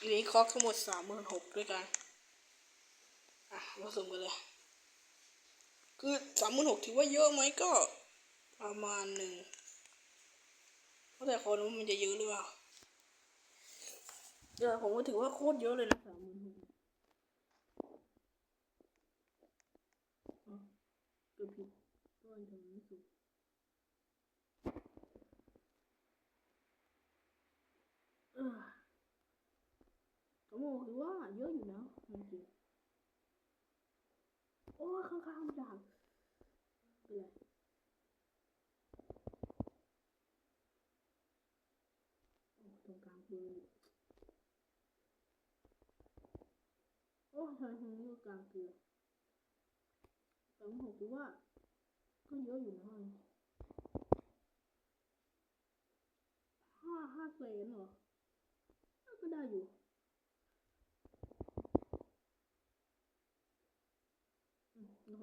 อยู่ในคอกทั้งหมดสามหมื่นหกด้วยกัน อะมาสุ่มกันเลย คือสามหมื่นหกถือว่าเยอะไหมก็ประมาณหนึ่งเพราะแต่คนว่ามันจะเยอะหรือเปล่าเดี๋ยวผมก็ถือว่าโคตรเยอะเลยนะสามหมื่นหกอบผิดก็ยังทำไม่สุดเออสา มหมื่นหกถือว่าเยอะอยู่นะจริงๆโอ้ข้างๆมันด่างเป็นไรโอ้ตรงกลางปืนโอ้ทำไมตรงนี้กลางเกลือสามหกถือว่า ก็เยอะอยู่นะห้าห้าเซนเหรอก็ได้อยู่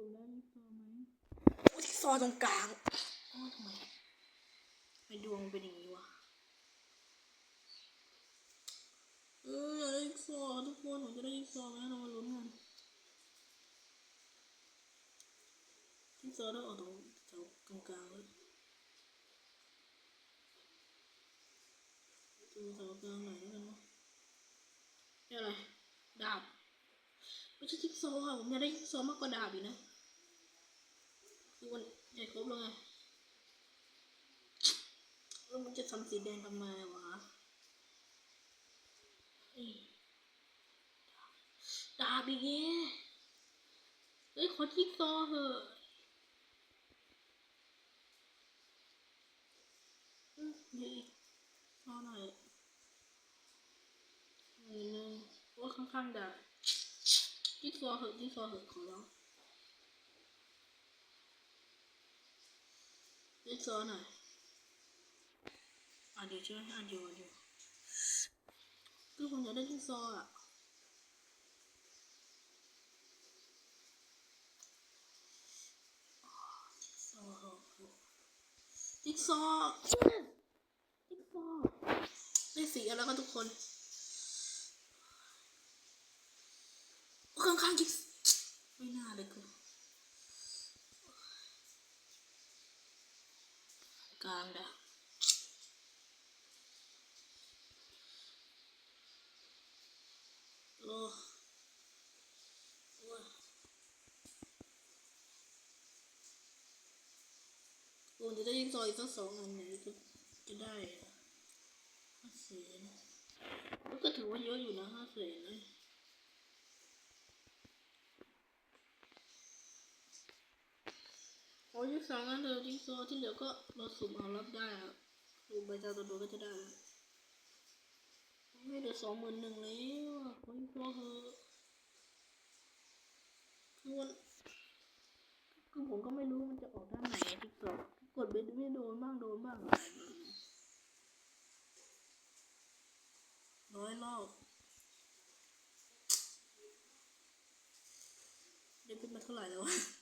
างในเลยไม่ได้ไม่ได้อืมโอ้ยซอสอยู่ทางนี้โอ้ยโอ้ยเสียดายเสียดายมากเสียดายเลยโอ้อืมได้ซอสอะสรุปได้จิ๊กซอว์ไหมโอ้จิ๊กซอว์ตรงกลางโอ้ทำไมไม่ดวงเป็นอย่างนี้วะเอออยากได้จิ๊กซอว์ทุกคนผมจะได้จิ๊กซอว์ไหมเรามาลุ้นกันจิ๊กซอว์ได้ออกตรงแถวกลางกลางๆเลยดูแถวกลางไหนแล้วกันวะนี่อะไรดาบไม่ใช่จิ๊กซอว์ค่ะผมอยากได้จิ๊กซอว์มากกว่าดาบอีกนะ คือมันใหญ่ครบแล้วไงแล้วมันจะทำสีแดงทำไมวะเอ้ยดาบอีกแย่เอ้ยขอจิ๊กซอว์เถอะอืมเดี๋ยวอีกรหน่อยหนึ่งนึงว่าข้างๆดาจิ๊กซอว์เหอะจิ๊กซอว์เหอะขอร้อ งจิ๊กซอว์หน่อยอ่านอยู่ใช่ไหมอ่านอยู่อ่านอยู่คือผมอยากได้จิ๊กซอว์อะจิ๊กซอจิ๊กซอได้สีอะไรกันทุกคนข้างๆจิ๊กไม่น่าเลยกู กลางดะโอ้โอ้ยผมจะได้ยิงซอยสักสองอันเนี่ยจะจะได้ห้าแสนก็ถือว่าเยอะอยู่นะห้าแสนเลยโอ้ยสองอันเดียวจิ๊กซอว์ที่เหลือก็เราสุ่มเอารับได้อะสุ่มใบจาตัวโดก็จะได้ไม่เหลือสองหมื่นหนึ่งแล้วอะขอจิ๊กซอว์เถอคือมันคือผมก็ไม่รู้มันจะออกด้านไหนอะจิ๊กซอว์กดไปไม่โดนบ้างโดนบ้างอะไรอย่างเงี้ยร้อยรอบเดี๋ยวเป็นมาเท่าไหร่แล้ววะ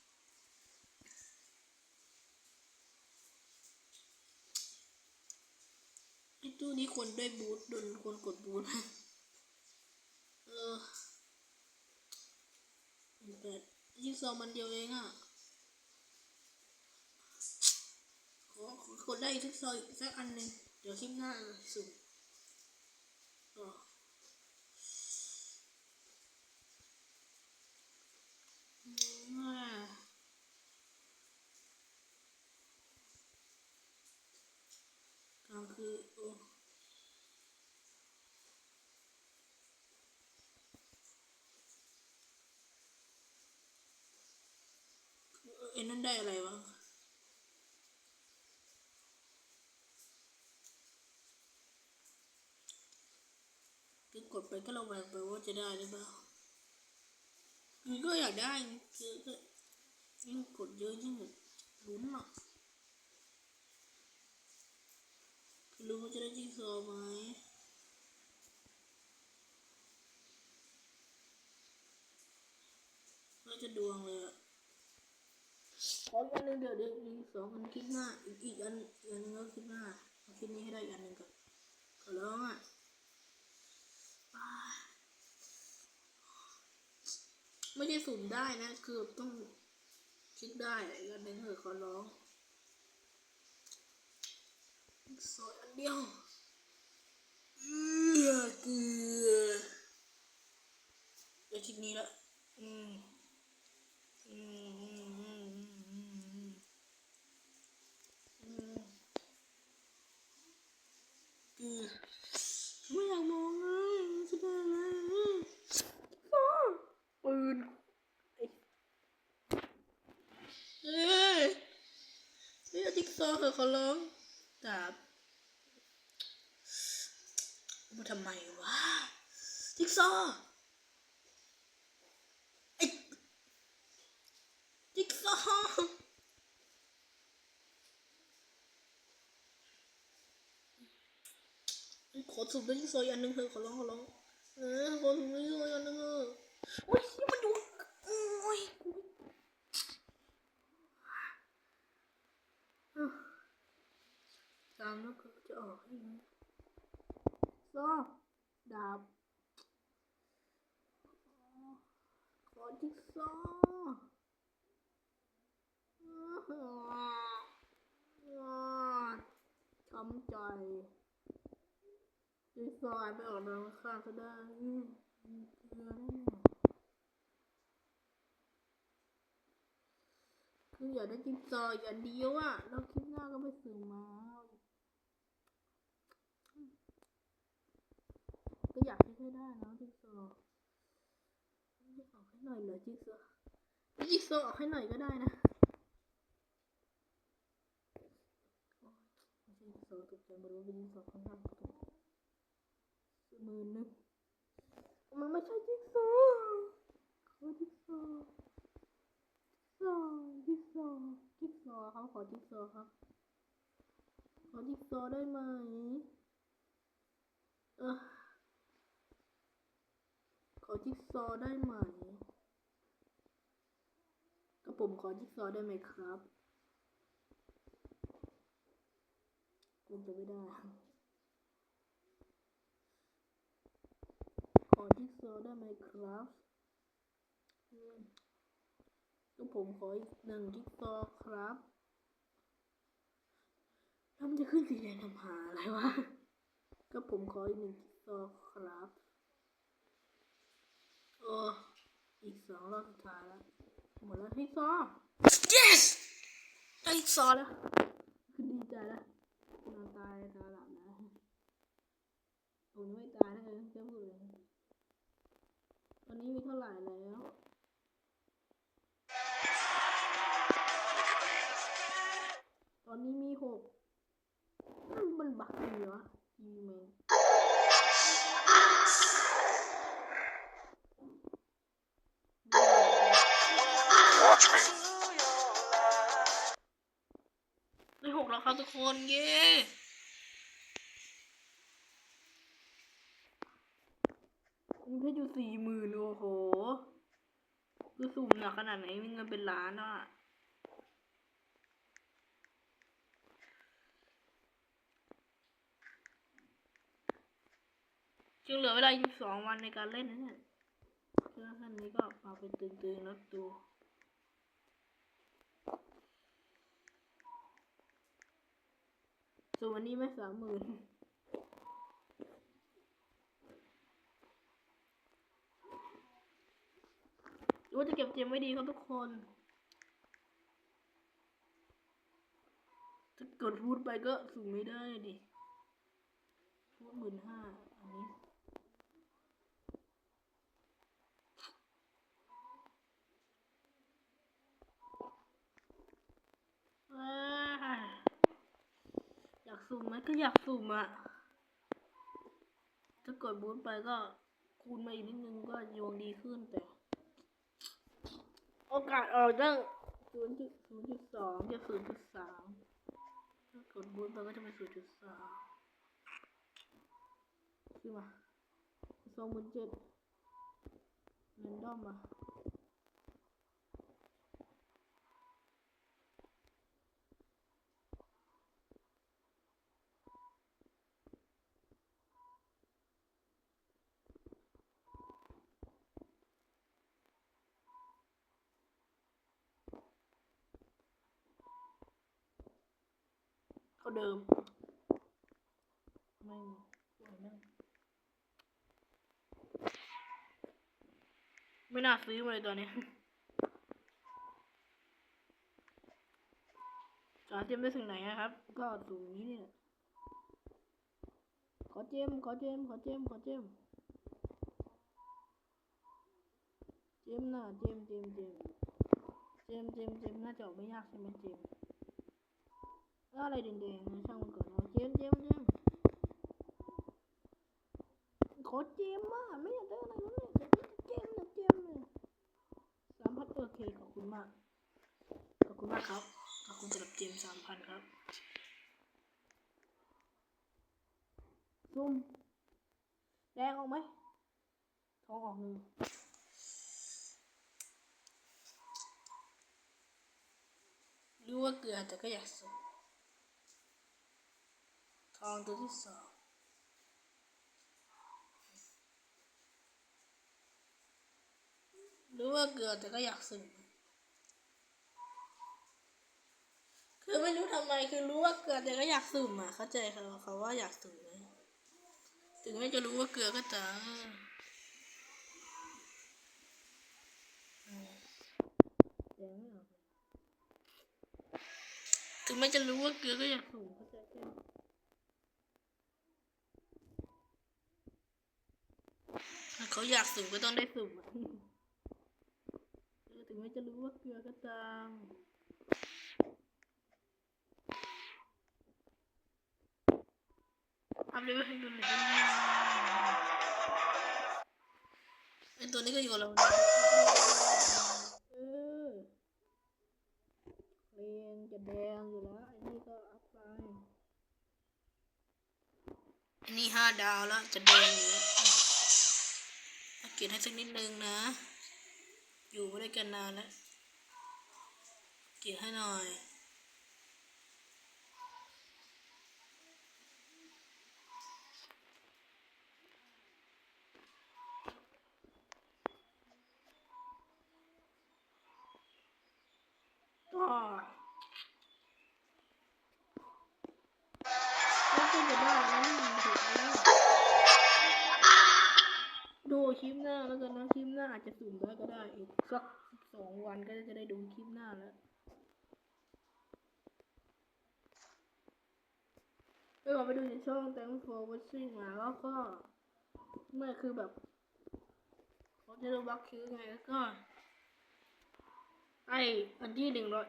นี้คนี้ควรได้บูทโดนคนกดบูทเออแต่ยิงซองมันเดียวเองอะขอขอกดได้อีกสักซอยอีกสักอันหนึ่งเดี๋ยวคลิปหน้าสุ่มก็อืมอ่ากลางคือโอ้เออ ไอ้นั่นได้อะไรวะคือกดไปก็ระแวงไปว่าจะได้หรือเปล่าคือก็อยากได้คือก็ยิ่งกดเยอะยิ่งลุ้นอะรู้ว่าจะได้จิ๊กซอไหมก็จะดวงเลยอะ ขออีกอันหนึ่งเดี๋ยวเดี๋ยวอีกสองอันคลิปหน้า อีกอีกอันอันนึงก็คลิปหน้าเอาคลิปนี้ให้ได้อีกอันหนึ่งก่อนขอร้องอะไม่ใช่สุ่มได้นะ คือต้องคลิกได้อีกอันหนึ่งเถอะขอร้องซอยอันเดียวเอือเกือเดี๋ยวคลิปนี้ละอืมอืมอืมอืมอืมอืมอืมเกลือไม่อยากมองเลยจะได้อะไรอ้าวปืนเอ้ยเฮ้ยเอาจิ๊กซอเขอร้องดาบมาทำไมวะจิ๊กซอไอ้จิ๊กซอขอสูบด้วยจิ๊กซออีกอันหนึ่งเถอะขอร้องขอร้องเออขอสูบด้วยจิ๊กซออีกอันหนึ่งเถอะโอ้ยมันดูโอ้ย ตามแล้วก็จะออกให้ไหมซอดาบขอจิ๊กซอว์ช้ำใจจิ๊กซอยไปออกทางข้างก็ได้อืมเกลือแน่คืออยากได้จิ๊กซอว์อย่างเดียวอะแล้วคลิปหน้าก็ไปซื้อมา ก็อยาก ให้ให้ได้นะจิ๊กซอว์ไม่ออกให้หน่อยเหรอจิ๊กซอว์จิ๊กซอว์ออกให้หน่อยก็ได้นะจิ๊กซอว์ตกใจมารู้ว่าจิ๊กซอว์ข้างล่างตกหมื่นหนึงมันไม่ใช่จิ๊กซอว์ขอจิ๊กซอว์จิ๊กซอว์จิ๊กซอว์จิ๊กซอว์ครับขอจิ๊กซอว์ครับขอจิ๊กซอว์ได้ไหมเออ จิ๊กซอได้ไหมกระผมขอจิ๊กซอได้ไหมครับคงจะไม่ได้ ขอจิ๊กซอได้ไหมครับกระผมขออีกหนึ่งจิ๊กซอครับแล้วมันจะขึ้นสีแดงทำหาอะไรวะกระผมขออีกหนึ่งจิ๊กซอครับ โอ้อีกสองรอบสุดท้ายแล้ว หมดแล้วให้ซอ yes ได้อีกซอแล้วคือดีใจแล้วนอนตายตาหลับนะผมยังไม่ตายนะเออจะพูดเลยตอนนี้มีเท่าไหร่แล้วตอนนี้มีหกอืมมันบักดีวะยีเมน กแล้วครับทุกคนเย้มีเพชรอยู่สี่หมื่นโอ้โห คือสุ่มหนักขนาดไหนมีเงินเป็นล้านอะจึงเหลือเวลาอีกสองวันในการเล่นนะเนี่ยเครื่อนนี้ก็มาเป็นตึงๆแล้ว ส่วนวันนี้ไม่สามหมื่นว่าจะเก็บเจมไว้ดีครับทุกคนถ้ากดพูดไปก็สูงไม่ได้ดิพูดหมื่นห้าอันนี้อยา สุ่มไหมก็อยากสุ่มอะจะกดบูทไปก็คูณมาอีกนิดนึงก็ดวงดีขึ้นแต่ โอกาสออกตั้งศูนย์จุดศูนย์จุดสองจะศูนย์จุดสามถ้ากดบูทไปก็จะเป็นศูนย์จุดสามขึ้นมาสองหมื่นเจ็ดเรนดอมมา เดิม ไม่สวยมากไม่น่าซื้อมาเลยตัวนี้จอเจมได้ถึงไหนนะครับ ก็สูงนี้เนี่ยขอเจมขอเจมขอเจมขอเจมเจมน่ะเจมเจมเจมเจมเจมเจมน่าจะออกไม่ยากใช่ไหมเจม แล้วอะไรแดงๆนะช่างมันก่อนเอาเจมเจมเจมขอเจมมากไม่อยากได้อะไรแล้วเนี่ยเจมเนี่ยเจมเนี่ยสามพันโอเคขอบคุณมากขอบคุณมากครับขอบคุณสำหรับเจมสามพันครับซุ่มแดงออกไหมทองออกหนึ่งรู้ว่าเกลือแต่ก็อยากสุ่มท องตัวที่สองรู้ว่าเกลือแต่ก็อยากสุ่มคือไม่รู้ทำไมคือรู้ว่าเกลือแต่ก็อยากสุ่มอะ เข้าใจเขาเขาว่าอยากสุ่มนะถึงแม้จะรู้ว่าเกลือก็ตามอืมแดงไม่จะรู้ว่าเกลือก็อยากสุ่มเข้าใจใช่ไหม เขาอยากสุ่มก็ต้องได้สุ่มอะเออถึงแม้จะรู้ว่าเกลือก็ตามทำเลยให้ดูหน่อยได้ไหมไอตัวนี้ก็อยู่กับเรานะเออเรียงจะแดงอยู่แล้วไอ้นี่ก็อัพไปอันนี้ห้าดาวแล้วจะแดงอยู่แล้วอัปเกรดให้สักนิดนึงนะ อยู่ไม่ได้กันนานแล้วเกรดให้หน่อย อีกสักสองวันก็จะได้ดูคลิปหน้าแล้วไปขอไปดูในช่อง Thanks for watching มาแล้วก็เมื่อคือแบบเขาจะดูบัคคิวไงแล้วก็ ไออันที่หนึ่งร้อย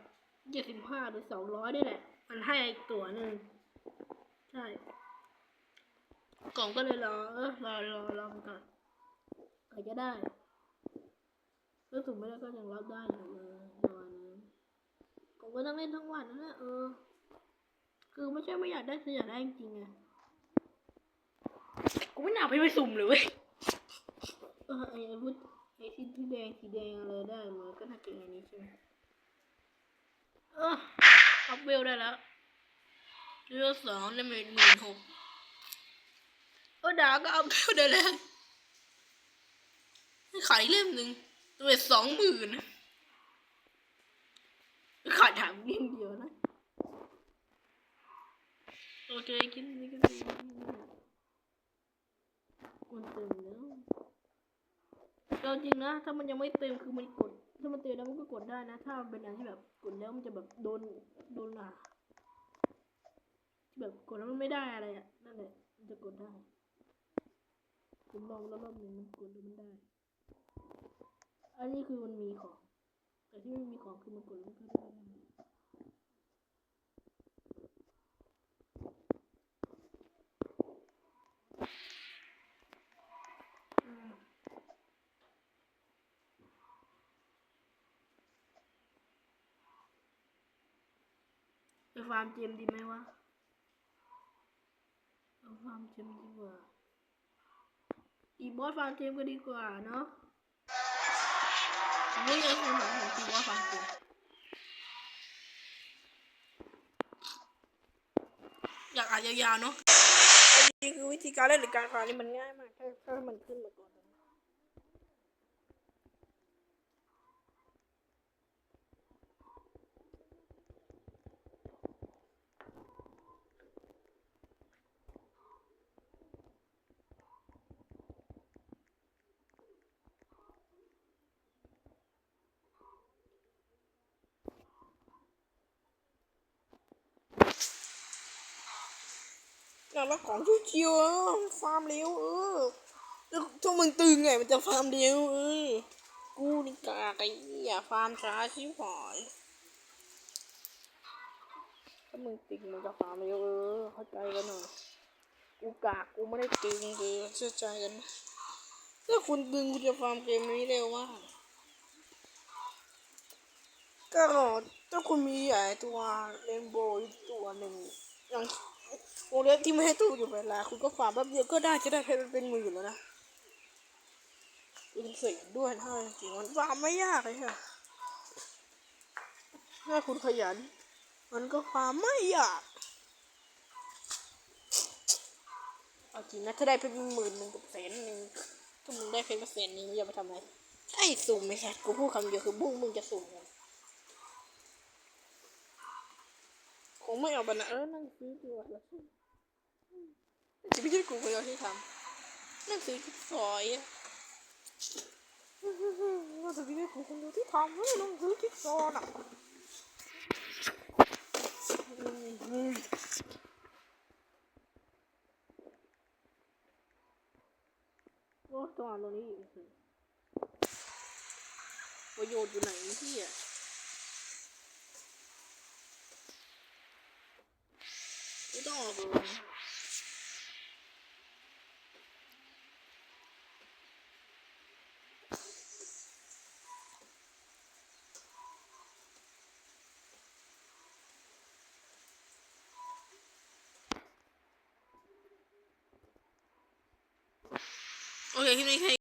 เจ็ดสิบห้าหรือสองร้อยนี่แหละ มันให้อีกตัวหนึ่งใช่ กล่องก็เลยรอเออรอรอรอก่อนใครจะได้ ถ้าสุ่มไม่ได้ก็ยังรับได้อยู่เลยประมาณนั้นผมก็ต้องเล่นทั้งวันนั่นแหละเออ คือไม่ใช่ไม่อยากได้คืออยากได้จริงๆไงกูไม่น่าไปไปสุ่มเลยเว้ยเออไอ้อาวุธไอ้ที่ที่แดงสีแดงอะไรได้มันก็น่าจะอย่างนี้ใช่ไหมเอออัพเวลได้แล้วเลือสองได้หมื่นหมื่นหกเออดาก็อัพเวลได้แล้วขายเล่มหนึ่ง ตัวสองหมื่นขายถามเล่มเดียวนะโอเคกินนี่ก็ดีมันเต็มแล้วก็จริงนะ ถ้ามันยังไม่เต็มคือมันกด ถ้ามันเต็มแล้วมันก็กดได้นะ ถ้าเป็นอันที่แบบกดแล้วมันจะแบบโดนโดนหนาแบบกดแล้วมันไม่ได้อะไรอะนั่นแหละมันจะกดได้ผมลองแล้วรอบหนึงมันกดแล้วมันได้ อันนี้คือมันมีของ แต่ที่มันมีของคือมันกดลงไปได้ไอฟาร์มเจมดีไหมวะเอฟาร์มเจมดีกว่า อีบอสฟาร์มเจมก็ดีกว่าเนาะ ไม่ยังคงหนังของตีบอสฟาร์มเจมอยากอ่านยาวๆเนาะนี่คือวิธีการเล่นหรือการฟาร์มนี่มันง่ายมากแค่แค่มันขึ้นมาก่อน อยากรับของชิวๆฟาร์มเร็วเออถ้ามึงตึงไงมันจะฟาร์มเร็วเออกูนี่กากไอ้เหี้ยฟาร์มช้าชิบหายถ้ามึงตึงมึงจะฟาร์มเร็วเออเข้าใจกันหน่อยกูกากกูไม่ได้ตึงคือเชื่อใจกันนะถ้าคุณตึงคุณจะฟาร์มเกมนี้เร็วมากก็ถ้าคุณมีไอ้ตัวเรนโบว์ตัวหนึ่งอย่าง โมเดลที่ไม่ให้ตู้อยู่เวลา คุณก็ฟามแป๊บเดียวก็ได้จะได้เพชรเป็นหมือแล้วนะยิงเสียงด้วยถ้าจริงมันฟาร์มไม่ยากเลยค่ะถ้าคุณขยัน มันก็ฟาร์มไม่ยากเอาจริงนะถ้าได้เพชรเป็นหมื่นหนึ่งกับแสนหนึ่งถ้ามึงได้เพชรเป็นแสนหนึ่งมึงจะไปทำอะไรไอ้สุ่มไม่ใช่กูพูดคำเดียวคือบุ้งมึงจะสุ่มกัน คงไม่เอาบรรณาเออนั่งซื้อดีกว่าละจะไม่ใช่กูคนเดียวที่ทำนั่งซื้อที่ซอยอะว่าจะไม่ใช่กูคนเดียวที่ทำเฮ้ยนั่งซื้อที่ซอยน่ะโอ้ต้องอ่านตรงนี้อีกสิประโยชน์อยู่ไหนที่อะ ไม่ต้อ